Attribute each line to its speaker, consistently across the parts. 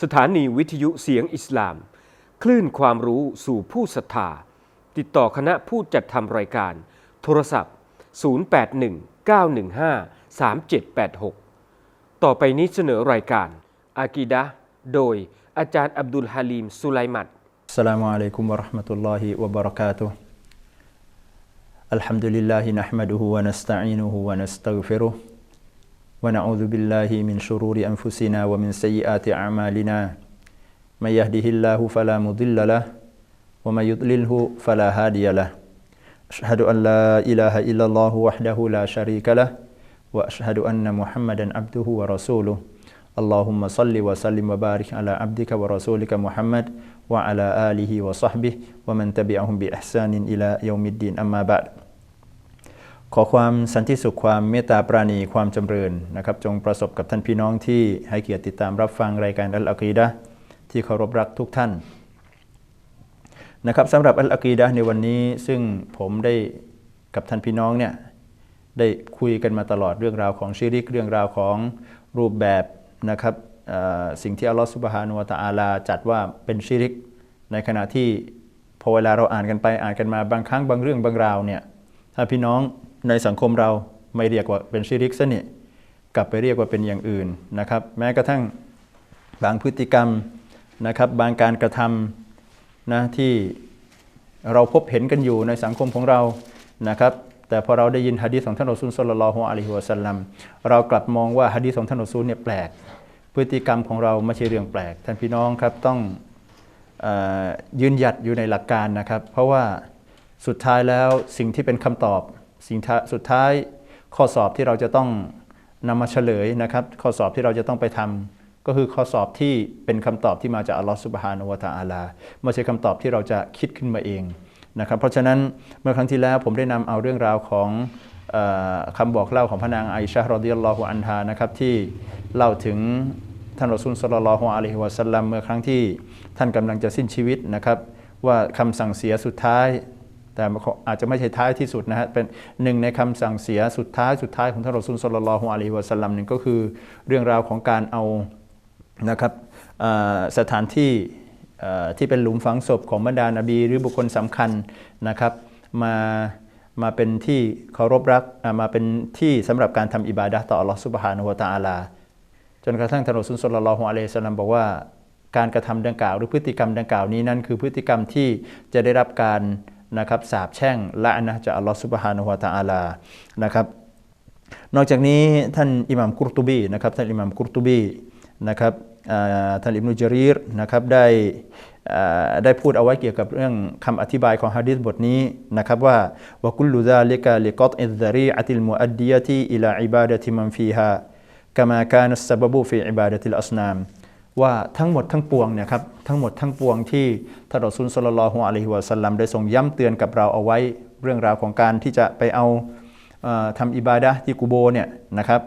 Speaker 1: สถานีวิทยุเสียงอิสลาม คลื่นความรู้สู่ผู้ศรัทธา ติดต่อคณะผู้จัดทำรายการ โทรศัพท์ 0819153786 ต่อไปนี้เสนอรายการ อากีดะห์โดยอาจารย์อับดุลฮาลีมสุไลมัด
Speaker 2: السلام عليكم ورحمة الله وبركاته الحمد لله نحمده ونستعينه ونستغفره ونعوذ بالله من شرور أنفسنا ومن سيئات أعمالنا. من يهده الله فلا مضل له ومن يضلله فلا هادي له. أشهد أن لا إله إلا الله وحده لا شريك له وأشهد أن محمدا عبده ورسوله. اللهم صل وسلم وبارك على عبدك ورسولك محمد وعلى آله وصحبه ومن تبعهم بإحسان إلى يوم الدين. أما بعد ขอความสันติสุขความเมตตาปราณีความจำเริญนะครับ จงประสบกับท่านพี่น้องที่ให้เกียรติติดตามรับฟังรายการอัลอากีดะที่เคารพรักทุกท่านนะครับสำหรับอัลอากีดะในวันนี้ซึ่งผมได้กับท่านพี่น้องเนี่ยได้คุยกันมาตลอดเรื่องราวของชิริกเรื่องราวของรูปแบบนะครับสิ่งที่อัลลอฮฺสุบฮานุวะตะอาลาจัดว่าเป็นชิริก ในขณะที่พอเวลาเราอ่านกันไปอ่านกันมาบางครั้งบางเรื่องบางราวเนี่ยถ้าพี่น้อง ในสังคมเราไม่เรียกว่าเป็นชิริกซะนี่กลับไปเรียกว่าเป็นอย่างอื่นนะครับ แม้กระทั่งบางพฤติกรรมนะครับบางการกระทำนะที่เราพบเห็นกันอยู่ในสังคมของเรานะครับ แต่พอเราได้ยินฮะดีษของท่านรอซูลศ็อลลัลลอฮุอะลัยฮิวะสัลลัมเรากลับมองว่าฮะดีษของท่านรอซูลเนี่ยแปลก พฤติกรรมของเราไม่ใช่เรื่องแปลก ท่านพี่น้องครับต้องออยืนหยัดอยู่ในหลักการนะครับ เพราะว่าสุดท้ายแล้วสิ่งที่เป็นคำตอบ สิ่งท้าสุดท้ายข้อสอบที่เราจะต้องนำมาเฉลยนะครับ ข้อสอบที่เราจะต้องไปทำก็คือข้อสอบที่เป็นคำตอบที่มาจากอัลลอฮฺสุบฮานุวะตะอาลาไม่ใช่คำตอบที่เราจะคิดขึ้นมาเองนะครับเพราะฉะนั้นเมื่อครั้งที่แล้วผมได้นำเอาเรื่องราวของอคำบอกเล่าของพระนางไอชะห์รอดิยัลลอฮุอันฮานะครับที่เล่าถึงท่านรอซูลสลลัลลอฮุอะลัยฮิวะสัลลัมเมื่อครั้งที่ท่านกำลังจะสิ้นชีวิตนะครับว่าคำสั่งเสียสุดท้าย แต่อาจจะไม่ใช่ท้ายที่สุดนะฮะเป็นหนึ่งในคำสั่งเสียสุดท้ายสุดท้ายของท่านรอซูลสลลัลลอฮุอะลัยฮิวะสัลลัมหนึ่งก็คือเรื่องราวของการเอานะครับสถานที่ที่เป็นหลุมฝังศพของบรรดานาบีหรือบุคคลสำคัญนะครับมามาเป็นที่เคารพรักมาเป็นที่สำหรับการทำอิบาดะต่ออัลลอฮฺซุบฮานะฮูวะตะอาลา จนกระทั่งท่านรอซูลสลลัลลอฮุอะลัยฮิสสลามบอกว่าการกระทำดังกล่าว หรือพฤติกรรมดังกล่าวนี้นั้นคือพฤติกรรมที่จะได้รับการ นะครับสาบแช่งละนะจากอัลลอฮฺซุบฮานะฮูวะตะอาลานะครับนอกจากนี้ท่านอิหม่ามกุรตุบีนะครับท่านอิหม่ามกุรตุบีนะครับท่านอิบนุจารีรนะครับได้ได้พูดเอาไว้เกี่ยวกับเรื่องคำอธิบายของฮะดีษบทนี้นะครับว่าวกุลลุซาลิกะลิกอตอิซารีอะติลมุอัดดียะติอิลาอิบาดะติมันฟีฮากามากานัสซบบูฟีอิบาดะติลอัสนาม ว่าทั้งหมดทั้งปวงเนี่ยครับทั้งหมดทั้งปวงที่ท่านรอซูลสลลัลลอฮุอะลัยฮิวะสัลลัมได้ทรงย้ำเตือนกับเราเอาไว้เรื่องราวของการที่จะไปเอาเออทำอิบาดะที่กูโบเนี่ยนะครับ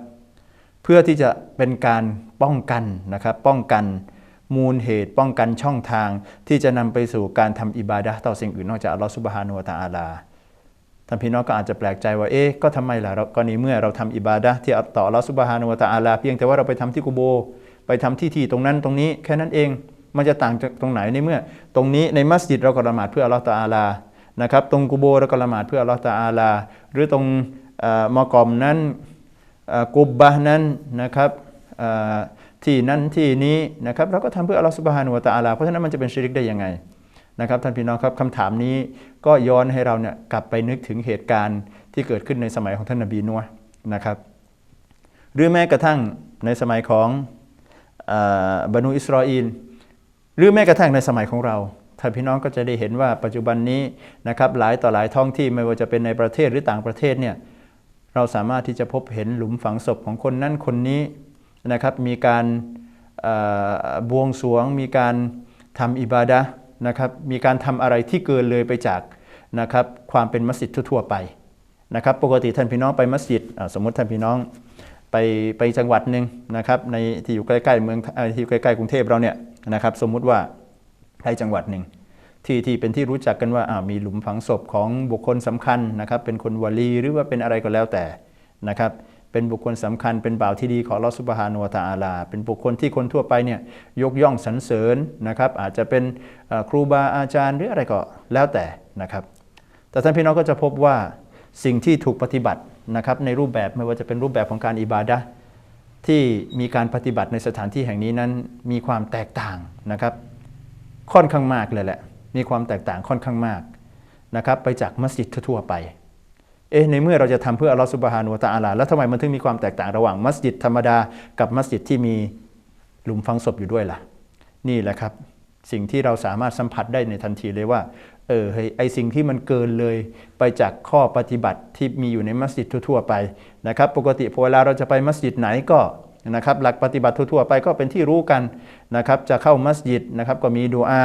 Speaker 2: เพื่อที่จะเป็นการป้องกันนะครับ ป้องกันมูลเหตุป้องกันช่องทางที่จะนำไปสู่การทำอิบาดะต่อสิ่งอื่นนอกจากอัลลอฮฺซุบฮานุวะตะอาลาท่านพี่น้องก็อาจจะแปลกใจว่าเอ๊ะก็ทำไมล่ะเรากรณีเมื่อเราทำอิบาดะที่ต่ออัลลอฮฺซุบฮานุวะตะอาลาเพียงแต่ว่าเราไปทำที่กุโบ ไปทำที่ที่ตรงนั้นตรงนี้แค่นั้นเอง มันจะต่างจากตรงไหนในเมื่อ ตรงนี้ในมัสยิดเราก็ละหมาดเพื่ออัลลอฮฺตะอาลานะครับตรงกุโบเราก็ละหมาดเพื่ออัลลอฮฺตะอาลา หรือตรงมอกอมนั้นกุบบะนั้นนะครับที่นั้นที่นี้นะครับเราก็ทำเพื่ออัลลอฮฺซุบฮานุวะตะอาลาเพราะฉะนั้นมันจะเป็นชิริกได้ยังไงนะครับท่านพี่น้องครับคำถามนี้ก็ย้อนให้เราเนี่ยกลับไปนึกถึงเหตุการณ์ที่เกิดขึ้นในสมัยของท่านนบีนัวนะครับ หรือแม้กระทั่งในสมัยของ บรรนุอิสราเอลหรือแม้กระทั่งในสมัยของเราท่านพี่น้องก็จะได้เห็นว่าปัจจุบันนี้นะครับหลายต่อหลายท้องที่ไม่ว่าจะเป็นในประเทศหรือต่างประเทศเนี่ยเราสามารถที่จะพบเห็นหลุมฝังศพของคนนั้นคนนี้นะครับมีการบวงสรวง มีการทำอิบาดะนะครับมีการทำอะไรที่เกินเลยไปจากนะครับความเป็นมัสยิดทั่วไปนะครับปกติท่านพี่น้องไปมัสยิดสมมติท่านพี่น้อง ไปไปจังหวัดหนึ่งนะครับในที่อยู่ใกล้ๆเมืองที่อยู่ใกล้ๆกรุงเทพเราเนี่ยนะครับสมมุติว่าไปจังหวัดหนึ่งที่ที่เป็นที่รู้จักกันว่ามีหลุมฝังศพของบุคคลสำคัญนะครับเป็นคนวลีหรือว่าเป็นอะไรก็แล้วแต่นะครับเป็นบุคคลสำคัญเป็นบ่าวที่ดีของลอสุบฮานุวตะอาลา เป็นบุคคลที่คนทั่วไปเนี่ยยกย่องสรรเสริญนะครับอาจจะเป็นครูบาอาจารย์หรืออะไรก็แล้วแต่นะครับแต่ท่านพี่น้องก็จะพบว่าสิ่งที่ถูกปฏิบัติ นะครับในรูปแบบไม่ว่าจะเป็นรูปแบบของการอิบาดะที่มีการปฏิบัติในสถานที่แห่งนี้นั้นมีความแตกต่างนะครับ ค่อนข้างมากเลยแหละ มีความแตกต่างค่อนข้างมากนะครับไปจากมัสยิดทั่วไปเอ๊ะในเมื่อเราจะทำเพื่ออัลลอฮฺสุบฮานุวะตะอาลาแล้วทำไมมันถึงมีความแตกต่างระหว่างมัสยิดธรรมดากับมัสยิดที่มีหลุมฝังศพอยู่ด้วยล่ะ นี่แหละครับ สิ่งที่เราสามารถสัมผัสได้ในทันทีเลยว่า เออเฮ้ยไอสิ่งที่มันเกินเลยไปจากข้อปฏิบัติที่มีอยู่ในมัสยิดทั่วๆไปนะครับ ปกติพอเวลาเราจะไปมัสยิดไหนก็นะครับ หลักปฏิบัติทั่วๆไปก็เป็นที่รู้กันนะครับ จะเข้ามัสยิดนะครับก็มีดูอา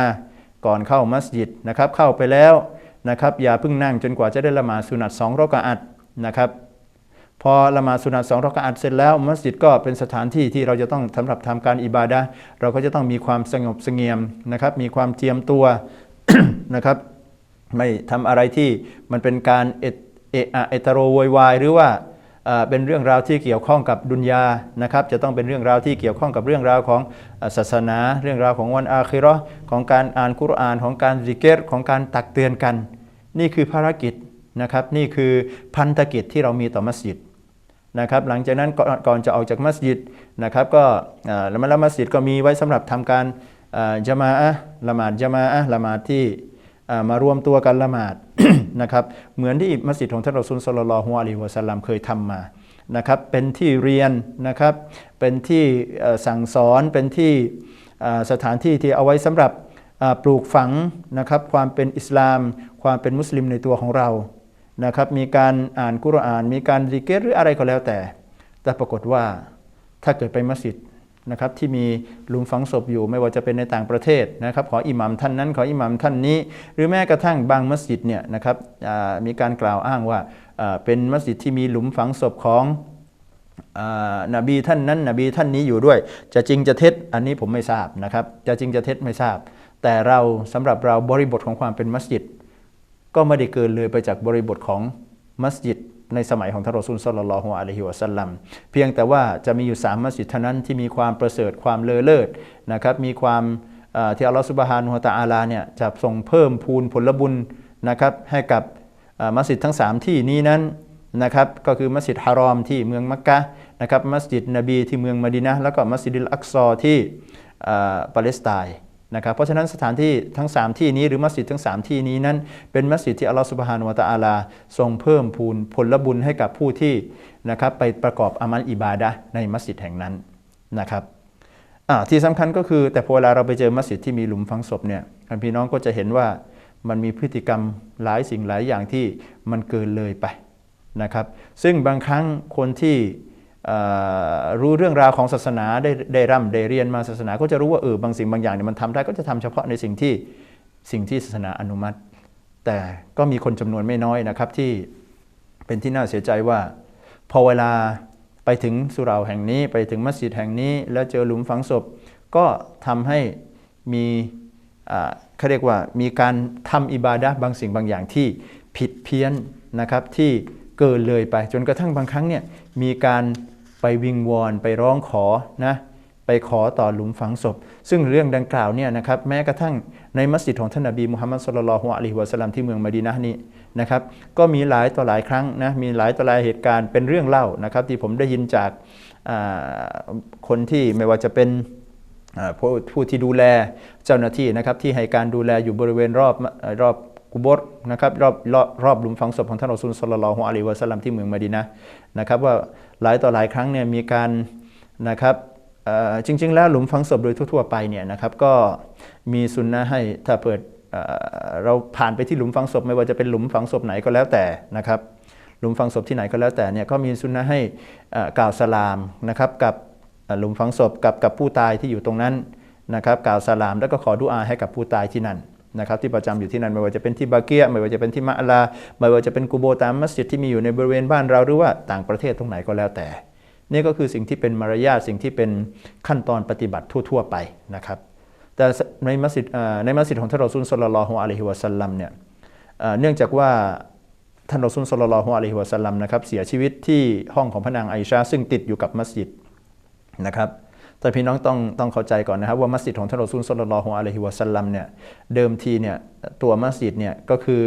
Speaker 2: ก่อนเข้ามัสยิดนะครับ เข้าไปแล้วนะครับ อย่าเพิ่งนั่งจนกว่าจะได้ละหมาดสุนัตสองรอกะอัดนะครับ พอละหมาดสุนัตสองรอกะอัดเสร็จแล้วมัสยิดก็เป็นสถานที่ที่เราจะต้องสำหรับทำการอิบาดะเราก็จะต้องมีความสงบเสงี่ยมนะครับ มีความเจียมตัวนะครับ ไม่ทำอะไรที่มันเป็นการเอตเอะเอตโรโวยวายหรือว่าเป็นเรื่องราวที่เกี่ยวข้องกับดุนยานะครับ จะต้องเป็นเรื่องราวที่เกี่ยวข้องกับเรื่องราวของศาสนา เรื่องราวของวันอาคิราะห์ของการอ่านกุรอานของการซิกเกตของการตักเตือนกัน นี่คือภารกิจนะครับ นี่คือพันธกิจที่เรามีต่อมัสยิดนะครับ หลังจากนั้นก่อนจะออกจากมัสยิดนะครับก็เอ่อแล้วมัสยิดก็มีไว้สำหรับทำการจามาอะละหมาดจามาอะละหมาดที่ มารวมตัวกันละหมาดนะครับเหมือนที่มัสยิดของท่านรอซูลสลลัลอฮุอะลัยฮิวะสัลลัมเคยทำมานะครับเป็นที่เรียนนะครับเป็นที่สั่งสอนเป็นที่สถานที่ที่เอาไว้สำหรับปลูกฝังนะครับความเป็นอิสลาม ความเป็นมุสลิมในตัวของเรานะครับมีการอ่านกุรอาน มีการริเกตหรืออะไรก็แล้วแต่ แต่ปรากฏว่าถ้าเกิดไปมัสยิด นะครับที่มีหลุมฝังศพอยู่ไม่ว่าจะเป็นในต่างประเทศนะครับขออิหมัมท่านนั้นขออิหมัมท่านนี้ หรือแม้กระทั่งบางมัสยิดเนี่ยนะครับมีการกล่าวอ้างว่าเป็นมัสยิดที่มีหลุมฝังศพของอนบีท่านนั้นนบีท่านนี้อยู่ด้วย จะจริงจะเท็จอันนี้ผมไม่ทราบนะครับจะจริงจะเท็จไม่ทราบ แต่เราสำหรับเราบริบทของความเป็นมัสยิด ก็ไม่ได้เกินเลยไปจากบริบทของมัสยิด ในสมัยของท่านรอซูลสลลัลลอฮุอะลัยฮิวะสัลลัมเพียงแต่ว่าจะมีอยู่สามมัสยิดเท่านั้นที่มีความประเสริฐความเลอเลิศนะครับมีความที่อัลลอฮฺสุบฮานุฮะตะอาลาเนี่ยจะทรงเพิ่มพูนผลบุญนะครับให้กับมัสยิดทั้ง 3 ที่นี้นั้นนะครับก็คือมัสยิดฮารอมที่เมืองมักกะนะครับมัสยิดนบีที่เมืองมดีนะแล้วก็มัสยิดอัลอักซอที่อ่อปาเลสไตน์ นะครับเพราะฉะนั้นสถานที่ทั้ง 3 ที่นี้หรือมัสยิดทั้ง 3 ที่นี้นั้นเป็นมัสยิดที่อัลลอฮฺสุบฮานุวะตะอาลาทรงเพิ่มพูนผลบุญให้กับผู้ที่นะครับไปประกอบอามัลอิบาดะในมัสยิดแห่งนั้นนะครับที่สำคัญก็คือแต่พอเวลาเราไปเจอมัสยิดที่มีหลุมฝังศพเนี่ยพี่น้องก็จะเห็นว่ามันมีพฤติกรรมหลายสิ่งหลายอย่างที่มันเกินเลยไปนะครับซึ่งบางครั้งคนที่ รู้เรื่องราวของศาสนาได้ได้ร่ำได้เรียนมาศาสนา ก็จะรู้ว่าเออบางสิ่งบางอย่างเนี่ยมันทำได้ก็จะทำเฉพาะในสิ่งที่สิ่งที่ศาสนาอนุมัติ แต่ก็มีคนจำนวนไม่น้อยนะครับที่เป็นที่น่าเสียใจว่า พอเวลาไปถึงสุเหราแห่งนี้ ไปถึงมัสยิดแห่งนี้ แล้วเจอหลุมฝังศพ ก็ทำให้มีเขาเรียกว่ามีการทำอิบาดะห์บางสิ่งบางอย่างที่ผิดเพี้ยนนะครับที่เกินเลยไปจนกระทั่งบางครั้งเนี่ยมีการ ไปวิงวอนไปร้องขอนะไปขอต่อหลุมฝังศพ ซึ่งเรื่องดังกล่าวเนี่ยนะครับแม้กระทั่งในมัสยิดของท่านนบีมุฮัมมัดสุลลัลฮุอะลัยฮิวะสัลลัมที่เมืองมะดีนะห์นี้นะครับก็มีหลายต่อหลายครั้งนะมีหลายต่อหลายเหตุการณ์เป็นเรื่องเล่านะครับที่ผมได้ยินจากคนที่ไม่ว่าจะเป็นผู้ที่ดูแลเจ้าหน้าที่นะครับที่ให้การดูแลอยู่บริเวณรอบรอบ กุบรนะครับรอบรอบรอบหลุมฝังศพของท่านอซูลสลลัลลฮุอะลัยฮิวะสัลลัมที่เมืองมะดีนะนะครับว่าหลายต่อหลายครั้งเนี่ยมีการนะครับจริง ๆ แล้วหลุมฝังศพโดยทั่วๆไปเนี่ยนะครับก็มีสุนนะให้ถ้าเปิดเราผ่านไปที่หลุมฝังศพไม่ว่าจะเป็นหลุมฝังศพไหนก็แล้วแต่นะครับหลุมฝังศพที่ไหนก็แล้วแต่เนี่ยก็มีสุนนะให้กล่าวสลามนะครับกับหลุมฝังศพกับกับผู้ตายที่อยู่ตรงนั้นนะครับกล่าวสลามแล้วก็ขอดุอาให้กับผู้ตายที่นั่น นะครับที่ประจำอยู่ที่นั่นไม่ว่าจะเป็นที่บาเกียไม่ว่าจะเป็นที่มะลา ไม่ว่าจะเป็นกูโบตามมัสยิดที่มีอยู่ในบริเวณบ้านเราหรือว่าต่างประเทศตรงไหนก็แล้วแต่ นี่ก็คือสิ่งที่เป็นมารยาทสิ่งที่เป็นขั้นตอนปฏิบัติทั่ว ๆ ไปนะครับแต่ในมัสยิดในมัสยิดของท่านรอซูลสลลลลอฮุอะลัยฮิวะสัลลัมเนี่ยเนื่องจากว่าท่านรอซูลสลลลลอฮุอะลัยฮิวะสัลลัมนะครับเสียชีวิตที่ห้องของพระนางไอชาซึ่งติดอยู่กับมัสยิดนะครับ แต่พี่น้องต้องต้องเข้าใจก่อนนะครับว่ามัสยิดของท่านรอซูลสลลัลลอฮุอะลัยฮิวะสัลลัมเนี่ยเดิมทีเนี่ยตัวมัสยิดเนี่ยก็คือ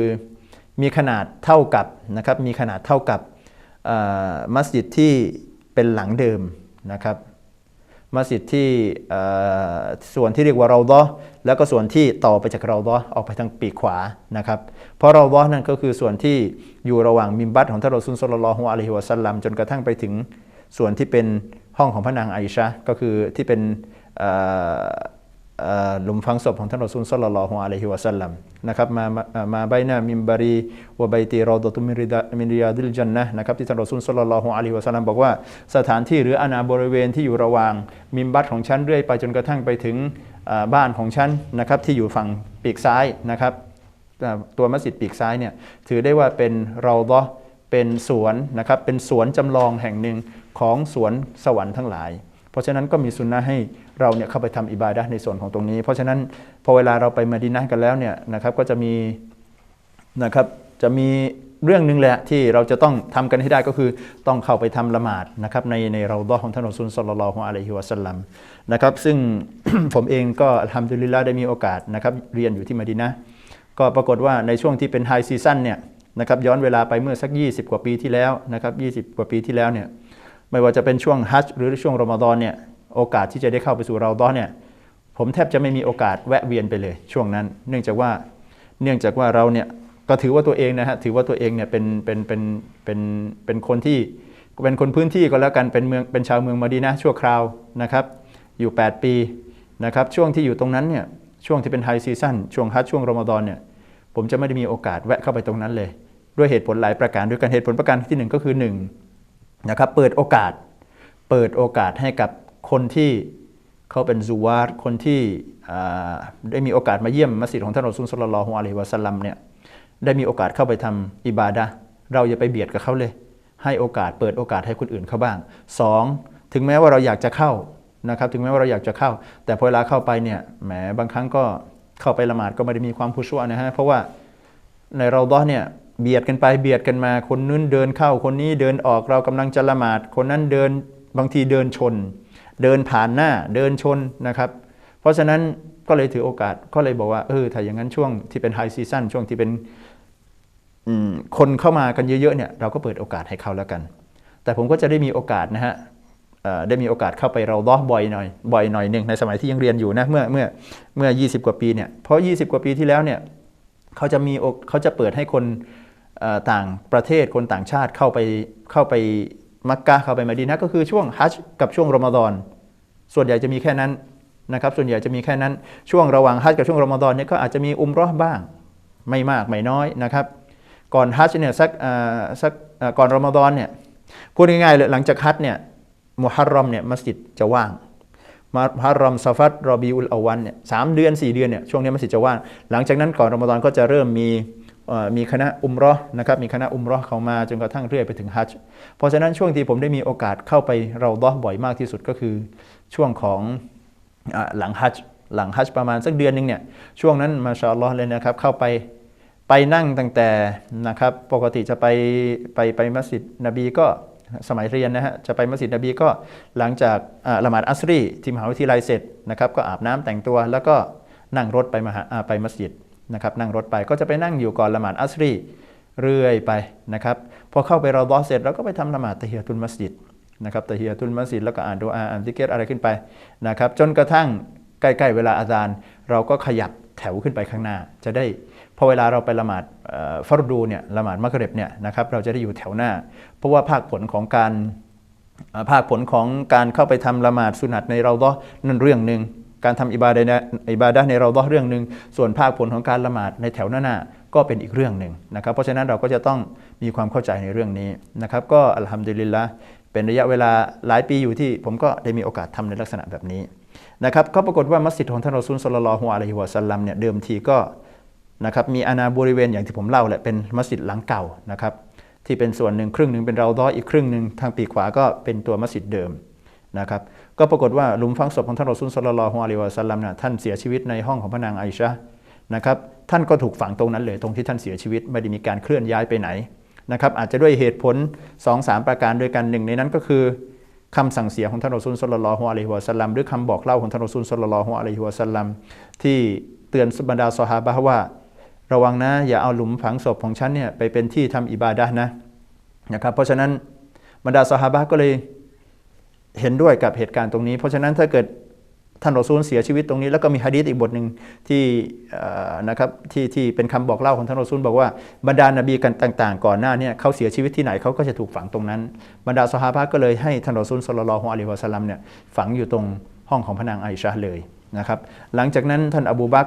Speaker 2: มีขนาดเท่ากับนะครับมีขนาดเท่ากับมัสยิดที่เป็นหลังเดิมนะครับมัสยิดที่ส่วนที่เรียกว่าเราดอแล้วก็ส่วนที่ต่อไปจากเราดอออกไปทางปีกขวานะครับเพราะเราดอนั่นก็คือส่วนที่อยู่ระหว่างมิมบัตของท่านรอซูลสลลัลลอฮุอะลัยฮิวะสัลลัมจนกระทั่งไปถึงส่วนที่เป็น ห้องของพระนางไอชะก็คือที่เป็นหลุมฝังศพของท่านรอซูลสลลัลลอฮุอะลัยฮิวะสัลลัมนะครับมามาใบหน้ามิมบารีวะไบตีรอดตุมิริดะมิริยาดิลจันนะนะครับที่ท่านรอซูลสลลัลลอฮุอะลัยฮิวะสัลลัมบอกว่าสถานที่หรืออาณาบริเวณที่อยู่ระหว่างมิมบัตของฉันเรื่อยไปจนกระทั่งไปถึงบ้านของฉันนะครับที่อยู่ฝั่งปีกซ้ายนะครับตัวมัสยิดปีกซ้ายเนี่ยถือได้ว่าเป็นเราดอ เป็นสวนนะครับเป็นสวนจำลองแห่งหนึ่งของสวนสวรรค์ทั้งหลาย เพราะฉะนั้นก็มีสุนนะให้เราเนี่ยเข้าไปทำอิบาดะในส่วนของตรงนี้ เพราะฉะนั้นพอเวลาเราไปมาดินะกันแล้วเนี่ยนะครับก็จะมีนะครับจะมีเรื่องหนึ่งแหละที่เราจะต้องทำกันให้ได้ก็คือต้องเข้าไปทำละหมาดนะครับในในเราดอของท่านรอซูลสลลัลลอฮุอะลัยฮิวะสัลลัมนะครับซึ่งผมเองก็อัลฮัมดุลิลละได้มีโอกาสนะครับเรียนอยู่ที่มาดินะก็ปรากฏว่าในช่วงที่เป็นไฮซีซั่นเนี่ย นะครับย้อนเวลาไปเมื่อสัก 20 กว่าปีที่แล้วนะครับ20 กว่าปีที่แล้วเนี่ยไม่ว่าจะเป็นช่วงฮัจหรือช่วงรอมฎอนเนี่ยโอกาสที่จะได้เข้าไปสู่เราดอนเนี่ยผมแทบจะไม่มีโอกาสแวะเวียนไปเลยช่วงนั้น เนื่องจากว่าเนื่องจากว่าเราเนี่ยก็ถือว่าตัวเองนะฮะถือว่าตัวเองเนี่ยเป็นเป็นเป็นเป็นเป็นคนที่เป็นคนพื้นที่ก็แล้วกันเป็นเมืองเป็นชาวเมืองมาดีนะชั่วคราวนะครับอยู่ 8 ปีนะครับช่วงที่อยู่ตรงนั้นเนี่ยช่วงที่เป็นไฮซีซั่นช่วงฮัจช่วงรอมฎอนเนี่ยผมจะไม่ได้มีโอกาสแวะเข้าไปตรงนั้นเลย ด้วยเหตุผลหลายประการด้วยกันเหตุผลประการที่หนึ่งก็คือหนึ่งนะครับเปิดโอกาส เปิดโอกาสให้กับคนที่เขาเป็นซูวาร์คนที่ได้มีโอกาสมาเยี่ยมมัสยิดของท่านอซูลสลลัลลอฮุอะลัยฮิวะสัลลัมเนี่ยได้มีโอกาสเข้าไปทำอิบาดะเราอย่าไปเบียดกับเขาเลย ให้โอกาสเปิดโอกาสให้คนอื่นเข้าบ้างสองถึงแม้ว่าเราอยากจะเข้านะครับถึงแม้ว่าเราอยากจะเข้า แต่พอเวลาเข้าไปเนี่ยแหมบางครั้งก็เข้าไปละหมาดก็ไม่ได้มีความผู้ชั่วนะฮะเพราะว่าในเราดอเนี่ย เบียดกันไปเบียดกันมา คนนู้นเดินเข้าคนนี้เดินออกเรากำลังจะละหมาด คนนั้นเดินบางทีเดินชน เดินผ่านหน้าเดินชนนะครับ เพราะฉะนั้นก็เลยถือโอกาสก็เลยบอกว่าเออถ้าอย่างนั้นช่วงที่เป็นไฮซีซั่นช่วงที่เป็นคนเข้ามากันเยอะๆเนี่ยเราก็เปิดโอกาสให้เขาแล้วกัน แต่ผมก็จะได้มีโอกาสนะฮะได้มีโอกาสเข้าไปเราล้อบ่อยหน่อยบ่อยหน่อยหนึ่งในสมัยที่ยังเรียนอยู่นะเมื่อเมื่อเมื่อ 20 กว่าปีเนี่ยเพราะ 20 กว่าปีที่แล้วเนี่ยเขาจะมีอกเขาจะเปิดให้คน ต่างประเทศคนต่างชาติเข้าไปเข้าไปมักกะเข้าไปมาดีนะก็คือช่วงฮัจญ์กับช่วงรอมฎอนส่วนใหญ่จะมีแค่นั้นนะครับส่วนใหญ่จะมีแค่นั้นช่วงระหว่างฮัจญ์กับช่วงรอมฎอนเนี่ยก็อาจจะมีอุมรอบ้าง ไม่มากไม่น้อยนะครับ ก่อนฮัจญ์เนี่ยสักสักก่อนรอมฎอนเนี่ยพูดง่ายๆเลยหลังจากฮัจญ์เนี่ยมุฮัรรอมเนี่ยมัสยิดจะว่างมุฮัรรอมซาฟัดรอบีอุลอาวันเนี่ยสามเดือนสี่เดือนเนี่ยช่วงนี้มัสยิดจะว่างหลังจากนั้นก่อนรอมฎอนก็จะเริ่มมี มีคณะอุมรอนะครับมีคณะอุมรอเข้ามาจนกระทั่งเรื่อยไปถึงฮัจญ์เพราะฉะนั้นช่วงที่ผมได้มีโอกาสเข้าไปเราดอบ่อยมากที่สุดก็คือช่วงของอหลังฮัจญ์หลังฮัจญ์ประมาณสักเดือนหนึงเนี่ยช่วงนั้นมาชาอัลลอฮ์เลยนะครับเข้าไปไปนั่งตั้งแต่นะครับปกติจะไปไปไปมัสยิดนบีก็สมัยเรียนนะฮะจะไปมัสยิดนบีก็หลังจากละหมาดอัสรีที่มหาวิทยาลัยเสร็จนะครับก็อาบน้ำแต่งตัว แล้วก็นั่งรถไปมหาไปมัสยิด นะครับนั่งรถไปก็จะไปนั่งอยู่ก่อนละหมาดอัสรีเรื่อยไปนะครับพอเข้าไปเราดอสเสร็จเราก็ไปทำละหมาดตะฮียตุลมัสยิดนะครับตะฮียตุลมัสยิดแล้วก็อ่านดูอาอ่านซิกเกตอะไรขึ้นไปนะครับจนกระทั่งใกล้ๆเวลาอาจารย์ เราก็ขยับแถวขึ้นไปข้างหน้า จะได้พอเวลาเราไปละหมาดฟารดูเนี่ยละหมาดมักริบเนี่ยนะครับเราจะได้อยู่แถวหน้า เพราะว่าภาคผลของการภาคผลของการเข้าไปทำละหมาดสุนัตในเราดอนั่นเรื่องหนึ่ง การทำอิบาดะห์ในอิบาดะในเราดอเรื่องหนึ่งส่วนภาคผลของการละหมาดในแถวหน้าก็เป็นอีกเรื่องหนึ่งนะครับ เพราะฉะนั้นเราก็จะต้องมีความเข้าใจในเรื่องนี้นะครับ ก็อัลฮัมดุลิลละเป็นระยะเวลาหลายปีอยู่ที่ผมก็ได้มีโอกาสทำในลักษณะแบบนี้นะครับก็ปรากฏว่ามัสยิดของท่านรอซูลสลลัลลอฮุอะลัยฮิวะสัลลัมเนี่ยเดิมทีก็นะครับมีอาณาบริเวณอย่างที่ผมเล่าแหละเป็นมัสยิดหลังเก่านะครับที่เป็นส่วนหนึ่งครึ่งหนึ่งเป็นเราดออีกครึ่งหนึ่งทางปีกขวาก็เป็นตัวมัสยิดเดิมนะครับ ก็ปรากฏว่าหลุมฝังศพของท่านรอซูลสลลัลอฮุอะลัยวะสัลลัมเนี่ยท่านเสียชีวิตในห้องของพระนางไอชะนะครับท่านก็ถูกฝังตรงนั้นเลยตรงที่ท่านเสียชีวิตไม่ได้มีการเคลื่อนย้ายไปไหนนะครับอาจจะด้วยเหตุผล 2-3 ประการด้วยกันหนึ่งในนั้นก็คือคำสั่งเสียของท่านรอซูลสลลัลอฮุอะลัยฮิวะสัลลัมหรือคำบอกเล่าของท่านรอซูลสลลัลอฮุอะลัยฮิวะสัลลัมที่เตือนบรรดาซอฮาบะว่า ระวังนะอย่าเอาหลุมฝังศพของฉันเนี่ยไปเป็นที่ทำอิบาดะนะนะครับเพราะฉะนั้นบรรดาซอฮาบะก็เลย เห็นด้วยกับเหตุการณ์ตรงนี้ เพราะฉะนั้นถ้าเกิดท่านรอซูลเสียชีวิตตรงนี้แล้วก็มีฮะดีษอีกบทหนึ่งที่นะครับที่ที่เป็นคำบอกเล่าของท่านรอซูลบอกว่าบรรดานบีกันต่าง ๆ ก่อนหน้าเนี่ยเขาเสียชีวิตที่ไหนเขาก็จะถูกฝังตรงนั้น บรรดาซอฮาบะก็เลยให้ท่านรอซูลสลลัลลอฮุอะลัยฮิวะสัลลัมเนี่ยฝังอยู่ตรงห้องของพระนางไอชะห์เลยนะครับหลังจากนั้นท่านอบูบัก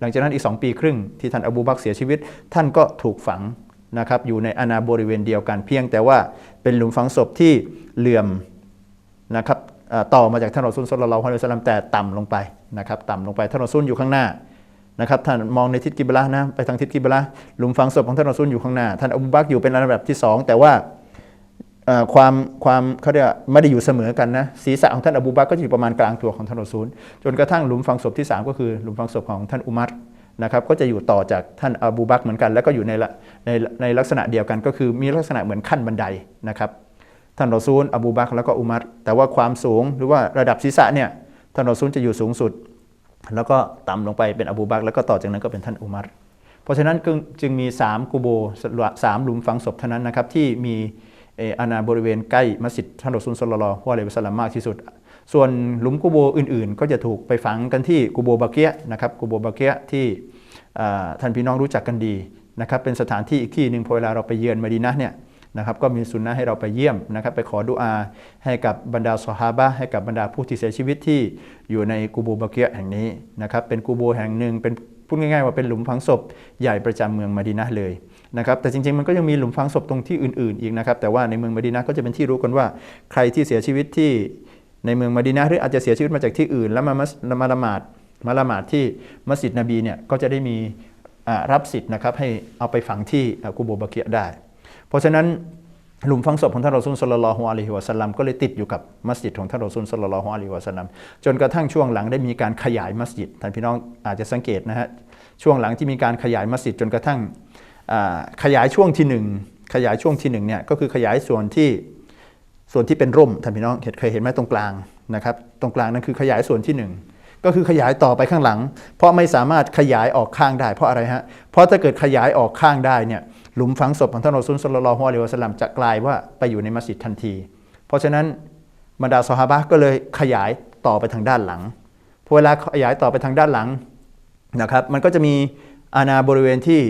Speaker 2: หลังจากนั้นอีก 2 ปีครึ่งที่ท่านอบูบักเสียชีวิต ท่านก็ถูกฝังนะครับอยู่ในอาณาบริเวณเดียวกันเพียงแต่ว่าเป็นหลุมฝังศพที่เหลื่อม นะครับต่อมาจากท่านรอซูลสลลัลลอฮุอะลัยฮิสลลัมแต่ต่ำลงไปนะครับต่ำลงไปท่านรอซูลอยู่ข้างหน้านะครับท่านมองในทิศกิบละนะไปทางทิศกิบละหลุมฝังศพของท่านรอซูลอยู่ข้างหน้า ท่านอบูบักอยู่เป็นระดับที่สองแต่ว่าความความเขาเรียกไม่ได้อยู่เสมอกันนะศีรษะของท่านอบูบักก็อยู่ประมาณกลางตัวของท่านรอซูลจนกระทั่งหลุมฝังศพที่ 3 ก็คือหลุมฝังศพของท่านอุมัรนะครับก็จะอยู่ต่อจากท่านอบูบักเหมือนกัน แล้วก็อยู่ในละในในลักษณะเดียวกันก็คือมีลักษณะเหมือนขั้นบันไดนะครับ ท่านรอซูลอบูบักแล้วก็อุมัรแต่ว่าความสูงหรือว่าระดับศีรษะเนี่ยท่านรอซูลจะอยู่สูงสุด แล้วก็ต่ำลงไปเป็นอบูบักแล้วก็ต่อจากนั้นก็เป็นท่านอุมัรเพราะฉะนั้นจึงจึงมี 3 กูโบสามหลุมฝังศพเท่านั้นนะครับที่มีอาณาบริเวณใกล้มัสยิดท่านรอซูลสลลัลลอฮุอะลัยฮิวะสัลลัมมากที่สุด ส่วนหลุมกูโบอื่นๆ ก็จะถูกไปฝังกันที่กูโบบาเกียะนะครับกูโบบาเกียะที่ท่านพี่น้องรู้จักกันดีนะครับเป็นสถานที่อีกที่หนึ่งพอเวลาเราไปเยือนมะดีนะเนี่ย นะครับก็มีสุนนะให้เราไปเยี่ยมนะครับไปขอดุอาให้กับบรรดาสหาบะให้กับบรรดาผู้ที่เสียชีวิตที่อยู่ในกูโบบาเกียะแห่งนี้นะครับเป็นกูโบแห่งหนึ่งเป็นพูดง่ายๆว่าเป็นหลุมฝังศพใหญ่ประจำเมืองมะดีนะเลยนะครับแต่จริงๆมันก็ยังมีหลุมฝังศพตรงที่อื่นๆอีกนะครับแต่ว่าในเมืองมะดีนะก็จะเป็นที่รู้กันว่าใครที่เสียชีวิตที่ในเมืองมะดีนะหรืออาจจะเสียชีวิตมาจากที่อื่น แล้วมามัสมาละหมาดมาละหมาดที่มัสยิดนบีเนี่ยก็จะได้มีอ่ารับสิทธิ์นะครับให้เอาไปฝังที่อ่ากุโบบะเกียะได้ เพราะฉะนั้นหลุมฝังศพของท่านรอซูลสลลัลฮุอะลัยฮิวะสัลลัมก็เลยติดอยู่กับมัสยิดของท่านรอซูลสลลัลฮุอะลัยฮิวะสัลลัมจนกระทั่งช่วงหลังได้มีการขยายมัสยิดท่านพี่น้องอาจจะสังเกตนะฮะช่วงหลังที่มีการขยายมัสยิดจนกระทั่งขยายช่วงที่หนึ่งขยายช่วงที่หนึ่งเนี่ยก็คือขยายส่วนที่ส่วนที่เป็นร่มท่านพี่น้องเห็นเคยเห็นไหมตรงกลางนะครับตรงกลางนั่นคือขยายส่วนที่หนึ่งก็คือขยายต่อไปข้างหลัง เพราะไม่สามารถขยายออกข้างได้ เพราะอะไรฮะ เพราะถ้าเกิดขยายออกข้างได้เนี่ย หลุมฝังศพของท่านอซูลสลลัลลอฮุอะลัยฮิวะสลัมจะกลายว่าไปอยู่ในมัสยิดทันที เพราะฉะนั้นบรรดาซอฮาบะก็เลยขยายต่อไปทางด้านหลังพอเวลาขยายต่อไปทางด้านหลังนะครับ มันก็จะมีอาณาบริเวณที่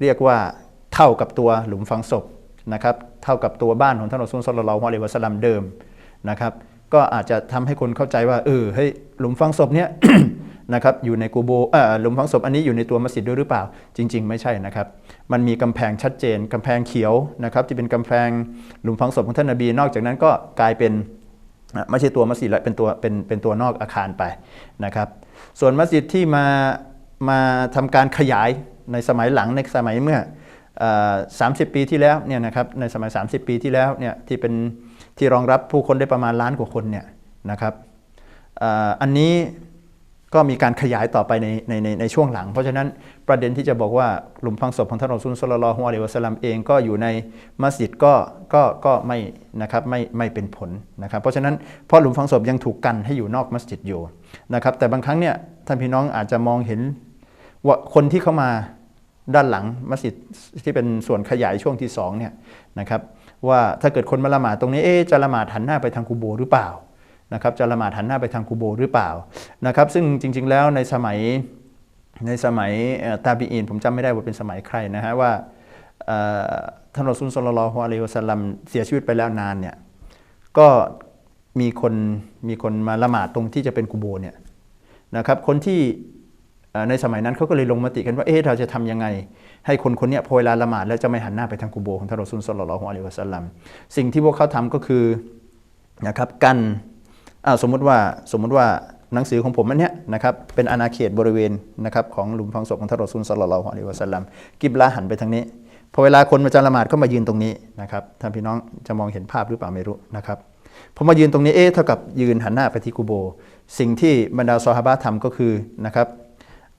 Speaker 2: เรียกว่าเท่ากับตัวหลุมฝังศพนะครับ เท่ากับตัวบ้านของท่านอซูลสลลัลลอฮุอะลัยฮิวะสลัมเดิมนะครับ ก็อาจจะทำให้คนเข้าใจว่าเออเฮ้ยหลุมฝังศพเนี้ยนะครับอยู่ในกูโบเอ่อหลุมฝังศพอันนี้อยู่ในตัวมัสยิดด้วยหรือเปล่า จริง ๆ ไม่ใช่นะครับ มันมีกำแพงชัดเจนกำแพงเขียวนะครับที่เป็นกำแพงหลุมฝังศพของท่านนบี นอกจากนั้นก็กลายเป็นไม่ใช่ตัวมัสยิดแล้วเป็นตัวเป็นเป็นตัวนอกอาคารไปนะครับส่วนมัสยิดที่มามาทำการขยายในสมัยหลังในสมัยเมื่อ 30 ปีที่แล้วเนี่ยนะครับในสมัย 30 ปีที่แล้วเนี่ยที่เป็นที่รองรับผู้คนได้ประมาณล้านกว่าคนเนี่ยนะครับอันนี้ ก็มีการขยายต่อไปในในในในช่วงหลัง เพราะฉะนั้นประเด็นที่จะบอกว่าหลุมฝังศพของท่านรอซูลสลลัลลอฮุอะลัยวะสลัมเองก็อยู่ในมัสยิดก็ก็ก็ไม่นะครับไม่ไม่เป็นผลนะครับ เพราะฉะนั้นเพราะหลุมฝังศพยังถูกกันให้อยู่นอกมัสยิดอยู่นะครับ แต่บางครั้งเนี่ยท่านพี่น้องอาจจะมองเห็นว่าคนที่เข้ามาด้านหลังมัสยิดที่เป็นส่วนขยายช่วงที่สองเนี่ยนะครับว่าถ้าเกิดคนมาละหมาดตรงนี้เอ๊จะละหมาดหันหน้าไปทางกูโบหรือเปล่า นะครับจะละหมาดหันหน้าไปทางกูโบหรือเปล่านะครับซึ่งจริง ๆ แล้วในสมัยในสมัยตาบีอินผมจำไม่ได้ว่าเป็นสมัยใครนะฮะว่าท่านรอซูลสลลัลอฮุอะลัยฮิวะสัลลัมเสียชีวิตไปแล้วนานเนี่ยก็มีคนมีคนมาละหมาดตรงที่จะเป็นกูโบเนี่ยนะครับคนที่ในสมัยนั้นเขาก็เลยลงมติกันว่าเอ๊ะเราจะทำยังไง ให้คนคนนี้พอเวลาละหมาดแล้วจะไม่หันหน้าไปทางกูโบของท่านรอซูลสลลัลอฮุอะลัยฮิวะสัลลัมสิ่งที่พวกเขาทำก็คือนะครับกัน อ่าสมมติว่าสมมติว่าหนังสือของผมอันเนี้ยนะครับเป็นอาณาเขตบริเวณนะครับของหลุมฝังศพของทารซูลสลลลลอฮุอะลัยฮิวะสัลลัมกิบลาหันไปทางนี้พอเวลาคนมาจะละหมาดก็มายืนตรงนี้นะครับท่านพี่น้องจะมองเห็นภาพหรือเปล่าไม่รู้นะครับพอมายืนตรงนี้เอ๊ะเท่ากับยืนหันหน้าไปที่กูโบ สิ่งที่บรรดาซอฮาบะทำก็คือนะครับ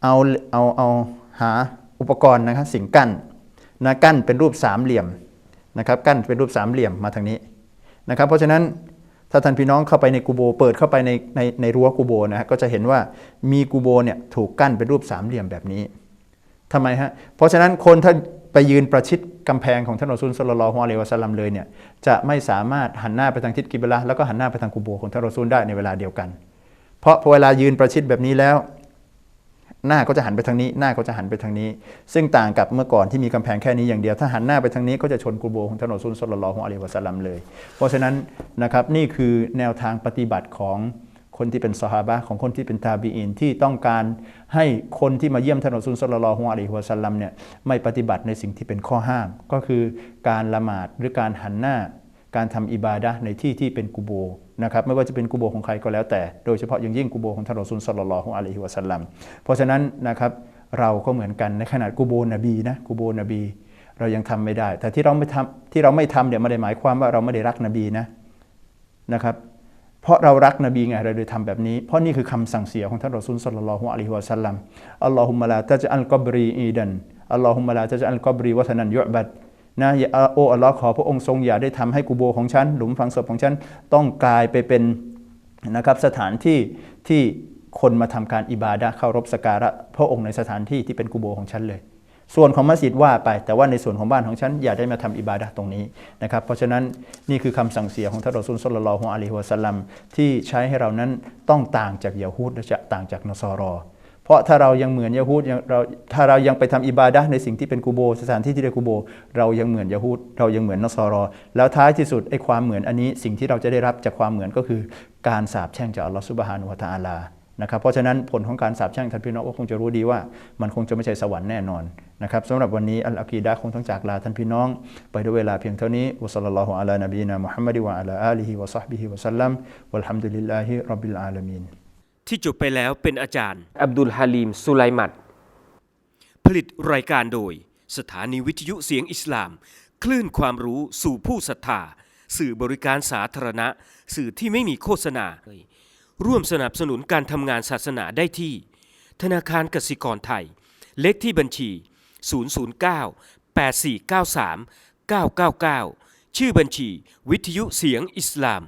Speaker 2: เอาเอาเอาหาอุปกรณ์นะครับสิ่งกั้นนะกั้นเป็นรูปสามเหลี่ยมนะครับกั้นเป็นรูปสามเหลี่ยมมาทางนี้นะครับเพราะฉะนั้น ถ้าท่านพี่น้องเข้าไปในกูโบ เปิดเข้าไปในในในรั้วกูโบนะฮะก็จะเห็นว่ามีกูโบเนี่ยถูกกั้นเป็นรูปสามเหลี่ยมแบบนี้ทำไมฮะ เพราะฉะนั้นคนถ้าไปยืนประชิดกำแพงของท่านรอซุลสลลัลอฮุอะลัยฮิวะสลัมเลยเนี่ยจะไม่สามารถหันหน้าไปทางทิศกิบละแล้วก็หันหน้าไปทางกูโบของท่านรอซุลได้ในเวลาเดียวกัน เพราะพอเวลายืนประชิดแบบนี้แล้ว หน้าก็จะหันไปทางนี้ หน้าก็จะหันไปทางนี้ ซึ่งต่างกับเมื่อก่อนที่มีกำแพงแค่นี้อย่างเดียว ถ้าหันหน้าไปทางนี้ก็จะชนกูโบของท่านรอซูลสลลัลลอฮุอะลัยฮิวะสัลลัมเลย เพราะฉะนั้นนะครับนี่คือแนวทางปฏิบัติของคนที่เป็นซอฮาบะของคนที่เป็นตาบีอินที่ต้องการให้คนที่มาเยี่ยมท่านรอซูลสลลัลลอฮุอะลัยฮิวะสัลลัมเนี่ยไม่ปฏิบัติในสิ่งที่เป็นข้อห้าม ก็คือการละหมาดหรือการหันหน้า การทำอิบาดะในที่ที่เป็นกุโบนะครับไม่ว่าจะเป็นกุโบของใครก็แล้วแต่ โดยเฉพาะอย่างยิ่งกุโบของท่านรอซูลสลลัลลอฮุอะลัยฮิวะสัลลัมเพราะฉะนั้นนะครับเราก็เหมือนกันในขนาดกุโบนบีนะกุโบนบี เรายังทำไม่ได้ แต่ที่เราไม่ทำที่เราไม่ทำเนี่ยไม่ได้หมายความว่าเราไม่ได้รักนบีนะนะครับเพราะเรารักนบีไงเราเลยทำแบบนี้ เพราะนี่คือคำสั่งเสียของท่านรอซูลสัลลัลลอฮุอะลัยฮิวะสัลลัมอัลลอฮุมะลาตะจอัลกอบรีอีดันอัลลอฮุมะลาตะจอัลกอบรีวะทนันยุบัด นะโอ้อัลลอฮ์ขอพระองค์ทรงอย่าได้ทำให้กูโบของฉัน หลุมฝังศพของฉัน ต้องกลายไปเป็นนะครับสถานที่ที่คนมาทำการอิบาดะห์เคารพสัการะพระองค์ในสถานที่ที่เป็นกูโบของฉันเลย ส่วนของมัสยิดว่าไป แต่ว่าในส่วนของบ้านของฉันอย่าได้มาทำอิบาดะตรงนี้นะครับ เพราะฉะนั้นนี่คือคำสั่งเสียของท่านรอซูลสุลลัลลอฮุอะลัยฮิวะสัลลัมที่ใช้ให้เรานั้นต้องต่างจากยะฮูดและจะต่างจากนอสอรอ เพราะถ้าเรายังเหมือนยะฮูดเราถ้าเรายังไปทำอิบาดะในสิ่งที่เป็นกูโบ สถานที่ที่เรียกกูโบ เรายังเหมือนยะฮูดเรายังเหมือนนอสอรอ แล้วท้ายที่สุดไอ้ความเหมือนอันนี้สิ่งที่เราจะได้รับจากความเหมือนก็คือการสาบแช่งจากอัลลอฮฺซุบฮานุวะตะอาลานะครับเพราะฉะนั้นผลของการสาบแช่งท่านพี่น้องก็คงจะรู้ดีว่า มันคงจะไม่ใช่สวรรค์แน่นอนนะครับสำหรับวันนี้อัลอากีดะคงต้องจากลาท่านพี่น้อง ไปด้วยเวลาเพียงเท่านี้วะซัลลัลลอฮุอะลานบีนามุฮัมมัดวะอะลาอาลีฮิวะซอฮบิฮิวะสัลลัมวัลฮัมดุลิลลาฮิร็อบบิลอาลามีน
Speaker 1: ที่จบไปแล้วเป็นอาจารย์ อับดุลฮาลีมสุไลมัดผลิตรายการโดย สถานีวิทยุเสียงอิสลาม คลื่นความรู้สู่ผู้ศรัทธา สื่อบริการสาธารณะ สื่อที่ไม่มีโฆษณา ร่วมสนับสนุนการทำงานศาสนาได้ที่ ธนาคารกสิกรไทย เลขที่บัญชี 009 8493 999 ชื่อบัญชี วิทยุเสียงอิสลาม